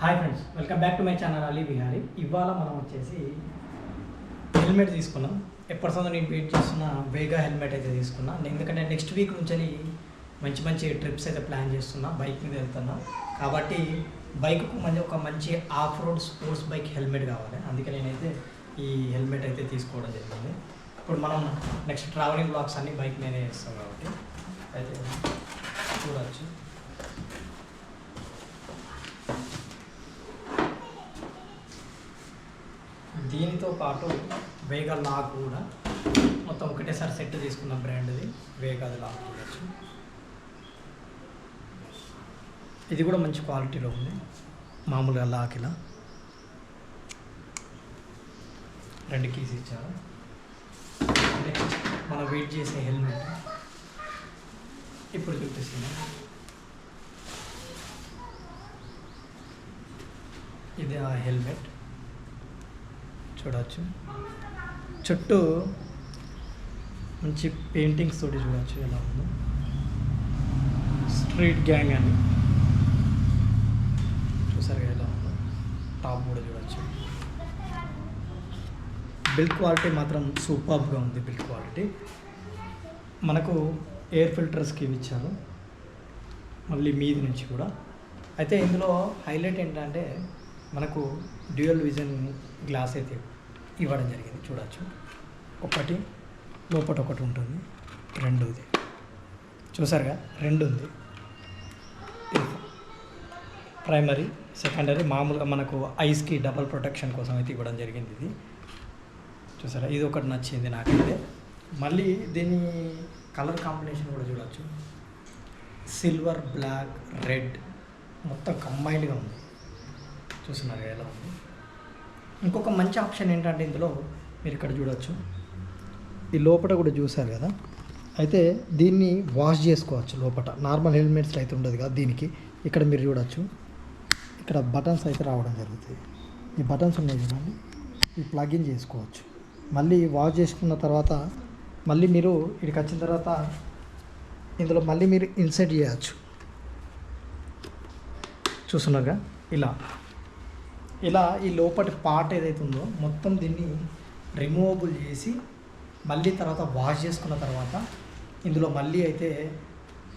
Hi friends welcome back to my channel Ali Bihari ఇవాళ మనం వచ్చేసి హెల్మెట్ తీసుకున్నాం. ఎప్పటి సందో నేను వెయిట్ చేస్తున్న వేగా హెల్మెట్ అయితే తీసుకున్నా. ఎందుకంటే నెక్స్ట్ వీక్ నుంచి మంచి మంచి ట్రిప్స్ అయితే ప్లాన్ చేస్తున్నా బైక్ మీద వెళ్తున్నా. కాబట్టి బైక్కు మంచి ఒక మంచి off road sports bike helmet కావాలి. అందుకే నేనైతే ఈ హెల్మెట్ అయితే తీసుకోవడం జరిగింది. ఇప్పుడు మనం నెక్స్ట్ ట్రావెలింగ్ బ్లాగ్స్ అన్ని బైక్ మీదే చేస్తాం కాబట్టి. అయితే చూడవచ్చు దీనితో పాటు వేగా లాక్ కూడా మొత్తం ఒకటేసారి సెట్ తీసుకున్న బ్రాండ్ది వేగాది లాక్ చూడచ్చు ఇది కూడా మంచి క్వాలిటీలో ఉంది. మామూలుగా లాక్ ఇలా. రెండు కీస్ ఇచ్చారు. నెక్స్ట్ మనం వెయిట్ చేసే హెల్మెట్ ఇప్పుడు చూపిస్తుంది ఇది ఆ హెల్మెట్ చూడవచ్చు చుట్టూ మంచి పెయింటింగ్స్ తోటి చూడవచ్చు ఎలా ఉందో. స్ట్రీట్ గ్యాంగ్ అని. చూసారు ఎలా ఉందో. టాప్ కూడా చూడవచ్చు బిల్డ్ క్వాలిటీ మాత్రం సూపర్గా ఉంది బిల్డ్ క్వాలిటీ మనకు ఎయిర్ ఫిల్టర్స్కి ఇవి ఇచ్చారు. మళ్ళీ మీది నుంచి కూడా. అయితే ఇందులో హైలైట్ ఏంటంటే మనకు డ్యూయల్ విజన్ గ్లాస్ అయితే ఇవ్వడం జరిగింది చూడవచ్చు ఒకటి లోపల ఒకటి ఉంటుంది రెండోది. చూసారుగా రెండు ఉంది ప్రైమరీ సెకండరీ మామూలుగా మనకు ఐస్కి డబల్ ప్రొటెక్షన్ కోసం అయితే ఇవ్వడం జరిగింది ఇది. చూసారా ఇది ఒకటి నచ్చింది నాకైతే. మళ్ళీ దీని కలర్ కాంబినేషన్ కూడా చూడవచ్చు సిల్వర్ బ్లాక్ రెడ్ మొత్తం కంబైన్డ్గా ఉంది. చూస్తున్నారు ఎలా ఉంది. ఇంకొక మంచి ఆప్షన్ ఏంటంటే ఇందులో మీరు ఇక్కడ చూడవచ్చు ఈ లోపల కూడా చూశారు కదా? అయితే దీన్ని వాష్ చేసుకోవచ్చు లోపల నార్మల్ హెల్మెట్స్ అయితే ఉండదు కదా దీనికి. ఇక్కడ మీరు చూడవచ్చు ఇక్కడ బటన్స్ అయితే రావడం జరుగుతుంది. ఈ బటన్స్ ఉన్నాయి చూడండి. ఈ ప్లగిన్ చేసుకోవచ్చు. మళ్ళీ వాష్ చేసుకున్న తర్వాత మళ్ళీ మీరు ఇక్కడికి వచ్చిన తర్వాత ఇందులో మళ్ళీ మీరు ఇన్సర్ట్ చేయవచ్చు చూస్తున్నారుగా? ఇలా. ఇలా ఈ లోపటి పార్ట్ ఏదైతే ఉందో మొత్తం దీన్ని రిమూవబుల్ చేసి మళ్ళీ తర్వాత వాష్ చేసుకున్న తర్వాత ఇందులో మళ్ళీ అయితే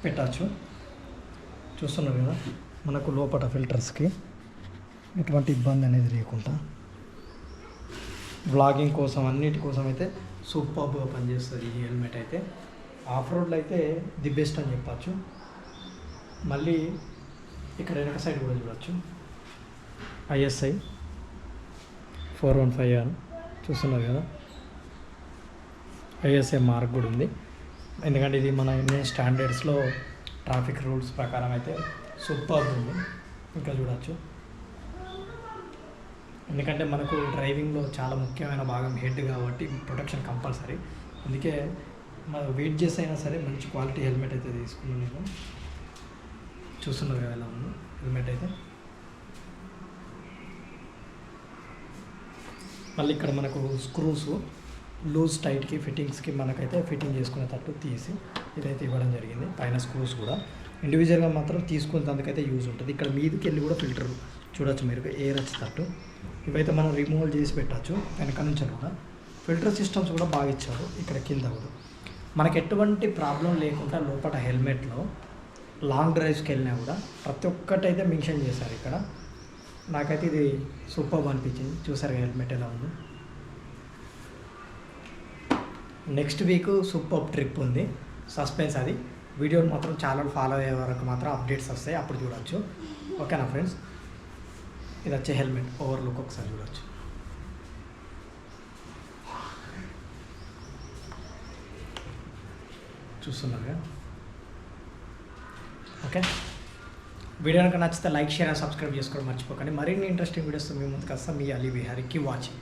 పెట్టచ్చు. చూస్తున్నారు కదా మనకు లోపల ఫిల్టర్స్కి ఎటువంటి ఇబ్బంది అనేది లేకుండా. వ్లాగింగ్ కోసం అన్నిటి కోసం అయితే సూపర్గా పనిచేస్తుంది ఈ హెల్మెట్ అయితే. ఆఫ్ రోడ్లో అయితే ది బెస్ట్ అని చెప్పచ్చు. మళ్ళీ ఇక్కడ వెనక సైడ్ కూడా చూడవచ్చు ISI four one five R చూస్తున్నారు కదా. ఐఎస్ఐ మార్క్ కూడా ఉంది. ఎందుకంటే ఇది మన ఇండియన్ స్టాండర్డ్స్లో ట్రాఫిక్ రూల్స్ ప్రకారం అయితే సూపర్ ఉంది. ఇంకా చూడవచ్చు ఎందుకంటే మనకు డ్రైవింగ్లో చాలా ముఖ్యమైన భాగం హెడ్ కాబట్టి ప్రొటెక్షన్ కంపల్సరీ. అందుకే మనం వెయిట్ చేసి అయినా సరే మంచి క్వాలిటీ హెల్మెట్ అయితే తీసుకున్నాను నేను. చూస్తున్నారు కదా ఎలా ఉంది హెల్మెట్ అయితే. మళ్ళీ ఇక్కడ మనకు స్క్రూస్ లూజ్ టైట్కి ఫిట్టింగ్స్కి మనకైతే ఫిట్టింగ్ చేసుకునేటట్టు తీసి ఇదైతే ఇవ్వడం జరిగింది. పైన స్క్రూస్ కూడా. ఇండివిజువల్గా మాత్రం తీసుకునేందుకైతే యూజ్ ఉంటుంది. ఇక్కడ మీదకి వెళ్ళి కూడా ఫిల్టర్ చూడొచ్చు మీరు ఎయిర్ వచ్చేటట్టు ఇవైతే మనం రిమూవల్ చేసి పెట్టచ్చు వెనక నుంచి కూడా. ఫిల్టర్ సిస్టమ్స్ కూడా బాగా ఇచ్చారు ఇక్కడ కింద కూడా. మనకు ఎటువంటి ప్రాబ్లం లేకుండా లోపల హెల్మెట్లో లాంగ్ డ్రైవ్స్కి వెళ్ళినా కూడా ప్రతి ఒక్కటైతే మెన్షన్ చేశారు ఇక్కడ. నాకైతే ఇది సూపర్ అనిపించింది. చూసారు హెల్మెట్ ఎలా ఉంది. నెక్స్ట్ వీక్ సూపర్ ట్రిప్ ఉంది. సస్పెన్స్ అది. వీడియోని మాత్రం ఛానల్ ఫాలో అయ్యే వరకు మాత్రం అప్డేట్స్ వస్తాయి. అప్పుడు చూడవచ్చు ఓకేనా ఫ్రెండ్స్? ఇది వచ్చే హెల్మెట్. ఓవర్ లుక్ ఒకసారి చూడవచ్చు చూస్తున్నారుగా. ఓకే. వీడియో కనుక నచ్చితే లైక్ షేర్ అండ్ సబ్స్క్రైబ్ చేసుకోవడం మర్చిపోకండి. మరిన్ని ఇంట్రెస్టింగ్ వీడియోస్ మీ ముందుకు వస్తాం మీ అలీ బిహారీకి వాచింగ్